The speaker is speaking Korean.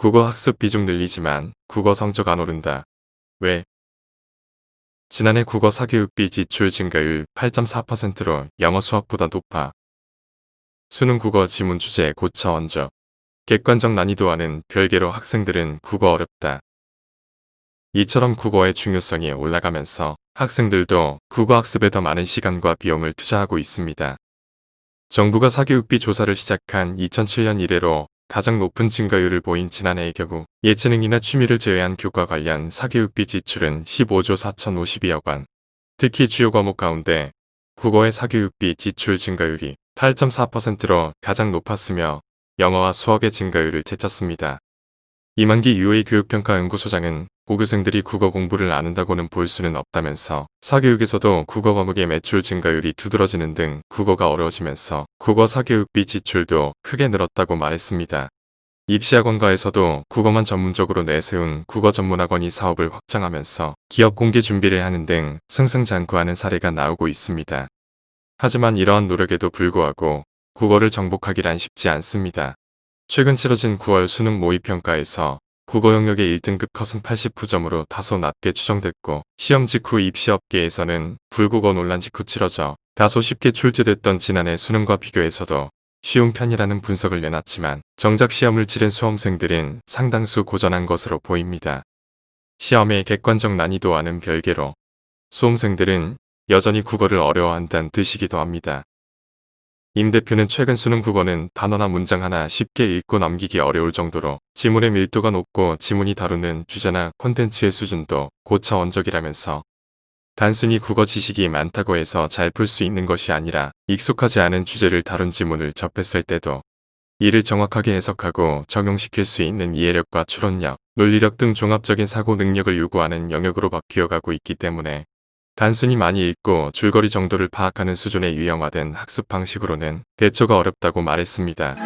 국어 학습 비중 늘리지만 국어 성적 안 오른다. 왜? 지난해 국어 사교육비 지출 증가율 8.4%로 영어 수학보다 높아. 수능 국어 지문 주제 고차 원적. 객관적 난이도와는 별개로 학생들은 국어 어렵다. 이처럼 국어의 중요성이 올라가면서 학생들도 국어 학습에 더 많은 시간과 비용을 투자하고 있습니다. 정부가 사교육비 조사를 시작한 2007년 이래로 가장 높은 증가율을 보인 지난해의 경우 예체능이나 취미를 제외한 교과 관련 사교육비 지출은 15조 4,052억 원. 특히 주요 과목 가운데 국어의 사교육비 지출 증가율이 8.4%로 가장 높았으며 영어와 수학의 증가율을 제쳤습니다. 이만기 UA 교육평가 연구소장은 고교생들이 국어 공부를 안 한다고는 볼 수는 없다면서 사교육에서도 국어 과목의 매출 증가율이 두드러지는 등 국어가 어려워지면서 국어 사교육비 지출도 크게 늘었다고 말했습니다. 입시학원가에서도 국어만 전문적으로 내세운 국어 전문학원이 사업을 확장하면서 기업 공개 준비를 하는 등 승승장구하는 사례가 나오고 있습니다. 하지만 이러한 노력에도 불구하고 국어를 정복하기란 쉽지 않습니다. 최근 치러진 9월 수능 모의평가에서 국어 영역의 1등급 컷은 89점으로 다소 낮게 추정됐고 시험 직후 입시업계에서는 불국어 논란 직후 치러져 다소 쉽게 출제됐던 지난해 수능과 비교해서도 쉬운 편이라는 분석을 내놨지만 정작 시험을 치른 수험생들은 상당수 고전한 것으로 보입니다. 시험의 객관적 난이도와는 별개로 수험생들은 여전히 국어를 어려워한다는 뜻이기도 합니다. 임 대표는 최근 수능 국어는 단어나 문장 하나 쉽게 읽고 넘기기 어려울 정도로 지문의 밀도가 높고 지문이 다루는 주제나 콘텐츠의 수준도 고차 원적이라면서 단순히 국어 지식이 많다고 해서 잘 풀 수 있는 것이 아니라 익숙하지 않은 주제를 다룬 지문을 접했을 때도 이를 정확하게 해석하고 적용시킬 수 있는 이해력과 추론력, 논리력 등 종합적인 사고 능력을 요구하는 영역으로 바뀌어 가고 있기 때문에 단순히 많이 읽고 줄거리 정도를 파악하는 수준의 유형화된 학습 방식으로는 대처가 어렵다고 말했습니다.